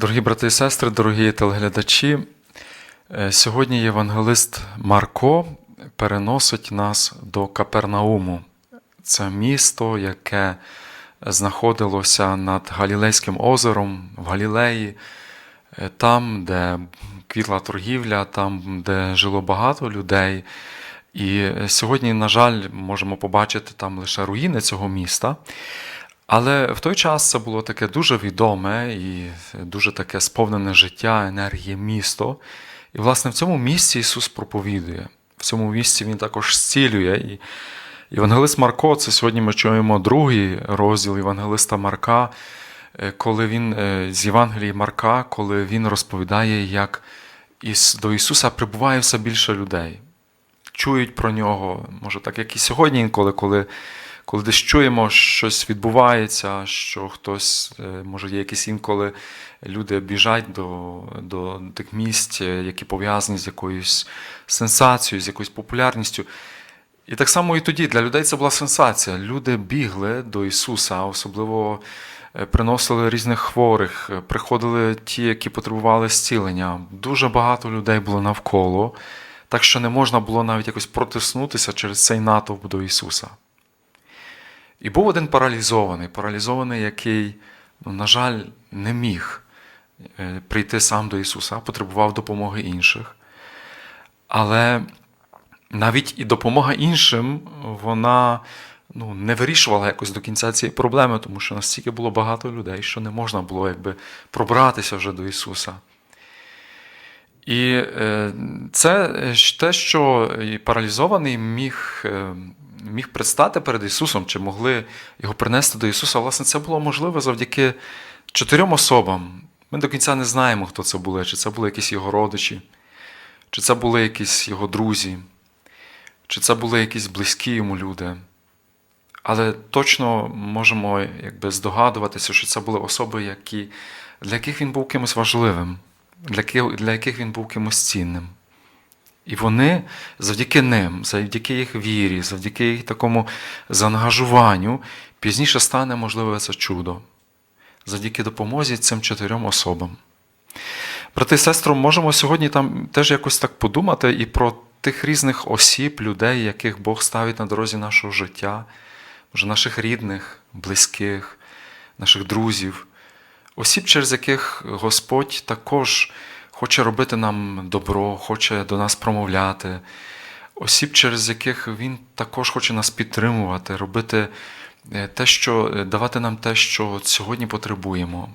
Дорогі брати і сестри, дорогі телеглядачі, е, сьогодні євангелист Марко переносить нас до Капернауму. Це місто, яке знаходилося над Галілейським озером в Галілеї, е, там, де квітла торгівля, там, де жило багато людей. І сьогодні, на жаль, можемо побачити там лише руїни цього міста. Але в той час це було таке дуже відоме і дуже таке сповнене життя, енергії місто. І, власне, в цьому місці Ісус проповідує. В цьому місці Він також зцілює. І Євангелист Марко, це сьогодні ми чуємо другий розділ Євангелиста Марка, е, коли він е, з Євангелії Марка, коли він розповідає, як до Ісуса прибуває все більше людей. Чують про нього, може, так як і сьогодні інколи, коли коли десь чуємо, щось відбувається, що хтось, е, може, є якісь інколи люди біжать до, до тих місць, е, які пов'язані з якоюсь сенсацією, з якоюсь популярністю. І так само і тоді для людей це була сенсація. Люди бігли до Ісуса, особливо е, приносили різних хворих, приходили ті, які потребували зцілення. Дуже багато людей було навколо, так що не можна було навіть якось протиснутися через цей натовп до Ісуса. І був один паралізований, паралізований, який, ну, на жаль, не міг е, прийти сам до Ісуса, потребував допомоги інших. Але навіть і допомога іншим, вона ну, не вирішувала якось до кінця цієї проблеми, тому що настільки було багато людей, що не можна було якби пробратися вже до Ісуса. І е, це те, що паралізований міг, е, міг предстати перед Ісусом, чи могли його принести до Ісуса. Власне, це було можливо завдяки чотирьом особам. Ми до кінця не знаємо, хто це були, чи це були якісь його родичі, чи це були якісь його друзі, чи це були якісь близькі йому люди. Але точно можемо якби, здогадуватися, що це були особи, які, для яких він був кимось важливим, для яких, для яких він був кимось цінним. І вони завдяки ним, завдяки їх вірі, завдяки їх такому заангажуванню, пізніше стане можливе це чудо. Завдяки допомозі цим чотирьом особам. Брати і сестри, можемо сьогодні там теж якось так подумати і про тих різних осіб, людей, яких Бог ставить на дорозі нашого життя, може, наших рідних, близьких, наших друзів, осіб, через яких Господь також хоче робити нам добро, хоче до нас промовляти, осіб, через яких Він також хоче нас підтримувати, робити е, те, що, е, давати нам те, що сьогодні потребуємо.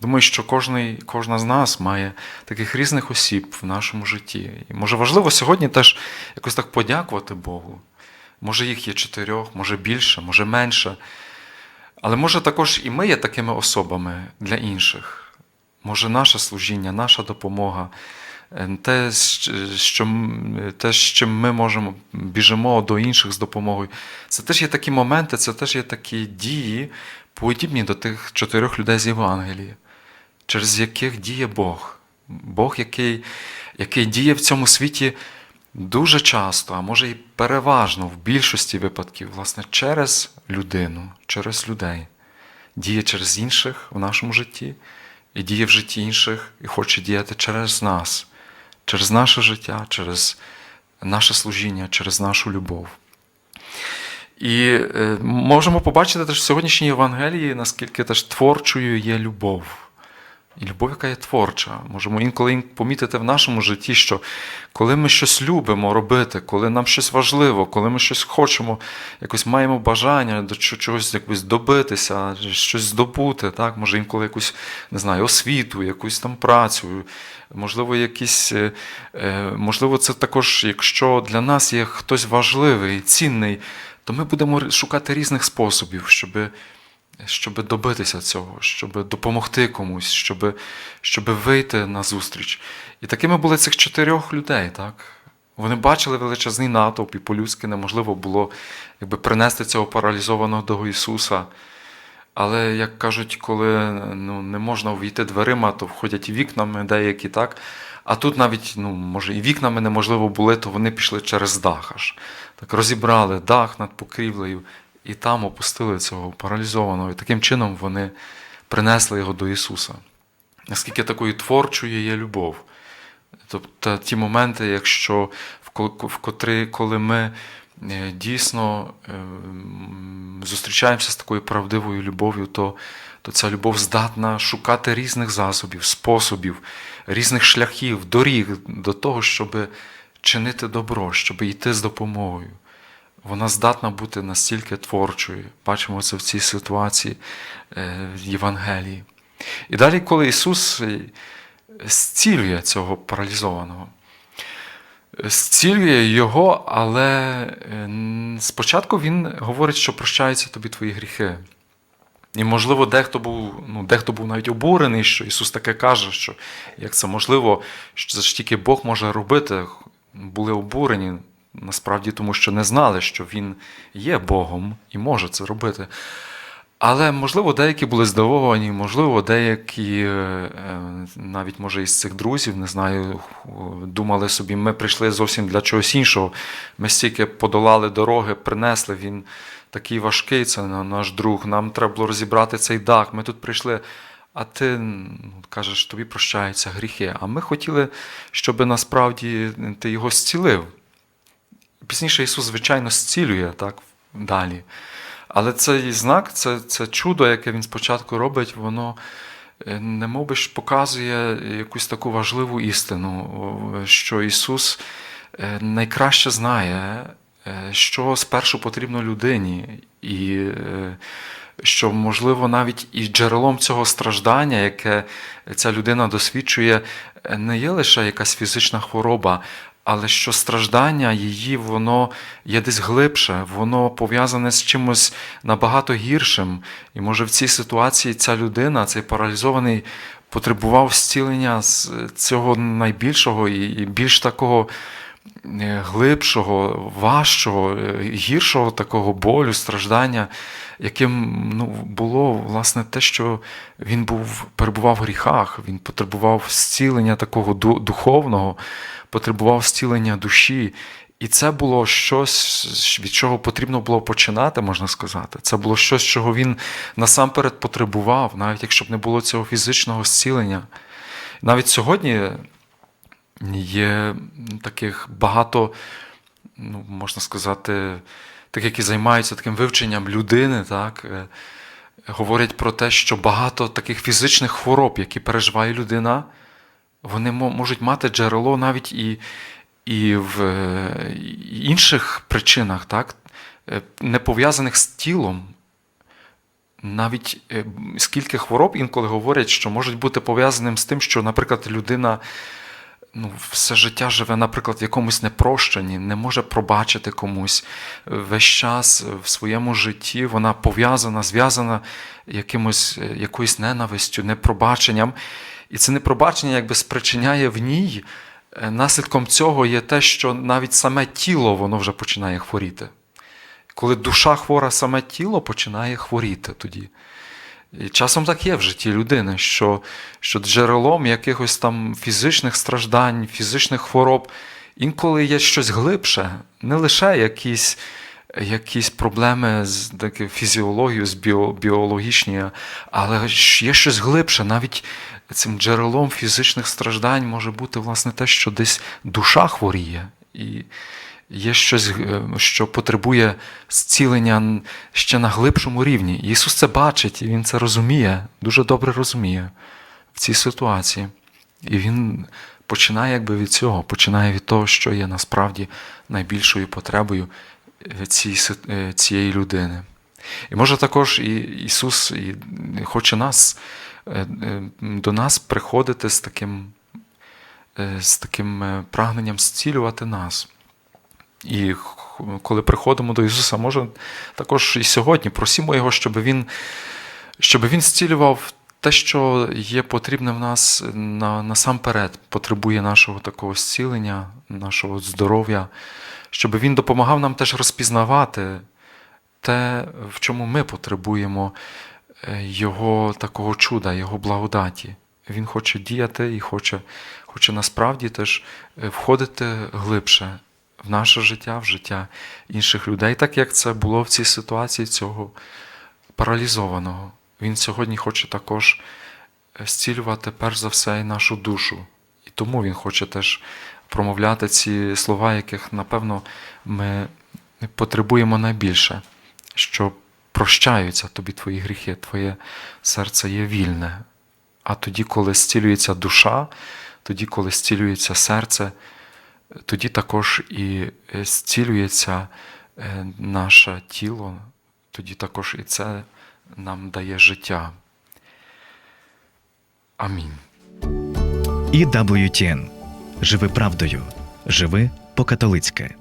Думаю, що кожний, кожна з нас має таких різних осіб в нашому житті. І може важливо сьогодні теж якось так подякувати Богу. Може, їх є чотирьох, може більше, може менше. Але може також і ми є такими особами для інших. Може, наше служіння, наша допомога, е, те, що, те, з чим ми можемо біжимо до інших з допомогою. Це теж є такі моменти, це теж є такі дії, подібні до тих чотирьох людей з Євангелії, через яких діє Бог. Бог, який, який діє в цьому світі дуже часто, а може і переважно в більшості випадків, власне, через людину, через людей. Діє через інших в нашому житті, і діє в житті інших, і хоче діяти через нас, через наше життя, через наше служіння, через нашу любов. І е, можемо побачити теж в сьогоднішній Євангелії, наскільки теж творчою є любов. І любов, яка є творча. Можемо інколи помітити в нашому житті, що коли ми щось любимо робити, коли нам щось важливо, коли ми щось хочемо, якось маємо бажання до чогось якось добитися, щось здобути, так? може інколи якусь не знаю, освіту, якусь там працю, можливо, якісь, е, е, можливо, це також, якщо для нас є хтось важливий, цінний, то ми будемо шукати різних способів, щоби щоб добитися цього, щоб допомогти комусь, щоб, щоб вийти на зустріч. І такими були цих чотирьох людей, так? Вони бачили величезний натовп, і по-людськи неможливо було якби, принести цього паралізованого до Ісуса. Але, як кажуть, коли ну, не можна увійти дверима, то входять вікнами деякі, так? А тут навіть, ну, може, і вікнами неможливо були, то вони пішли через дах аж. Так розібрали дах над покрівлею і там опустили цього паралізованого. І таким чином вони принесли його до Ісуса. наскільки такою творчою є любов. Тобто ті моменти, якщо в ко- в котрі, коли ми е, дійсно е, зустрічаємося з такою правдивою любов'ю, то, то ця любов здатна шукати різних засобів, способів, різних шляхів, доріг до того, щоб чинити добро, щоб йти з допомогою. Вона здатна бути настільки творчою. Бачимо це в цій ситуації е, в Євангелії. І далі, коли Ісус е, зцілює цього паралізованого, зцілює його, але е, спочатку він говорить, що прощаються тобі твої гріхи. І, можливо, дехто був, ну, дехто був навіть обурений, що Ісус таке каже, що як це можливо, що це ж тільки Бог може робити. Були обурені насправді, тому що не знали, що Він є Богом і може це робити. Але, можливо, деякі були здивовані, можливо, деякі, е, е, навіть може із цих друзів, не знаю, думали собі, ми прийшли зовсім для чогось іншого. Ми стільки подолали дороги, принесли, він такий важкий, це наш друг. Нам треба було розібрати цей дах. Ми тут прийшли. А ти ну, кажеш, тобі прощаються гріхи. А ми хотіли, щоб насправді ти його зцілив. Пізніше Ісус, звичайно, зцілює так далі. Але цей знак, це, це чудо, яке він спочатку робить, воно е, немов би ж показує якусь таку важливу істину, що Ісус е, найкраще знає, е, що спершу потрібно людині, і що, можливо, навіть і джерелом цього страждання, яке ця людина досвідчує, не є лише якась фізична хвороба, але що страждання її, воно є десь глибше, воно пов'язане з чимось набагато гіршим. І може в цій ситуації ця людина, цей паралізований, потребував зцілення з цього найбільшого і більш такого глибшого, важчого, е, гіршого такого болю, страждання, яким ну, було власне те, що він був, перебував в гріхах, він потребував зцілення такого духовного, потребував зцілення душі. І це було щось, від чого потрібно було починати, можна сказати. Це було щось, чого він насамперед потребував, навіть якщо б не було цього фізичного зцілення. Навіть сьогодні є таких багато, ну, можна сказати, тих, які займаються таким вивченням людини, так, е, говорять про те, що багато таких фізичних хвороб, які переживає людина, вони можуть мати джерело навіть і, і в е, інших причинах, так, е, не пов'язаних з тілом. Навіть скільки хвороб інколи говорять, що можуть бути пов'язаним з тим, що, наприклад, людина ну, все життя живе, наприклад, в якомусь непрощенні, не може пробачити комусь. Весь час в своєму житті вона пов'язана, зв'язана якимось, якоюсь ненавистю, непробаченням. І це непробачення якби спричиняє в ній. е, Наслідком цього є те, що навіть саме тіло воно вже починає хворіти. Коли душа хвора, саме тіло починає хворіти тоді. І часом так є в житті людини, що, що джерелом якихось там фізичних страждань, фізичних хвороб інколи є щось глибше, не лише якісь, якісь проблеми з таки, фізіологією, з біо, біологічні, але є щось глибше. Навіть цим джерелом фізичних страждань може бути власне те, що десь душа хворіє. І є щось, е, що потребує зцілення ще на глибшому рівні. Ісус це бачить, і Він це розуміє, дуже добре розуміє в цій ситуації. І Він починає якби від цього, починає від того, що є насправді найбільшою потребою е, е, цієї людини. І може також і Ісус і хоче нас до нас приходити з таким, з таким прагненням зцілювати нас. І коли приходимо до Ісуса, може також і сьогодні просімо Його, щоб Він, щоб він зцілював те, що є потрібне в нас на, насамперед, потребує нашого такого зцілення, нашого здоров'я, щоб Він допомагав нам теж розпізнавати те, в чому ми потребуємо е, Його такого чуда, Його благодаті. Він хоче діяти і хоче, хоче насправді теж е, входити глибше в наше життя, в життя інших людей, так як це було в цій ситуації цього паралізованого. Він сьогодні хоче також зцілювати перш за все і нашу душу. І тому Він хоче теж промовляти ці слова, яких, напевно, ми потребуємо найбільше, що прощаються тобі твої гріхи, твоє серце є вільне. А тоді, коли зцілюється душа, тоді, коли зцілюється серце, тоді також і е, зцілюється е, наше тіло, тоді також і це нам дає життя. Амінь. І WTN. Живи правдою. Живи по-католицьки.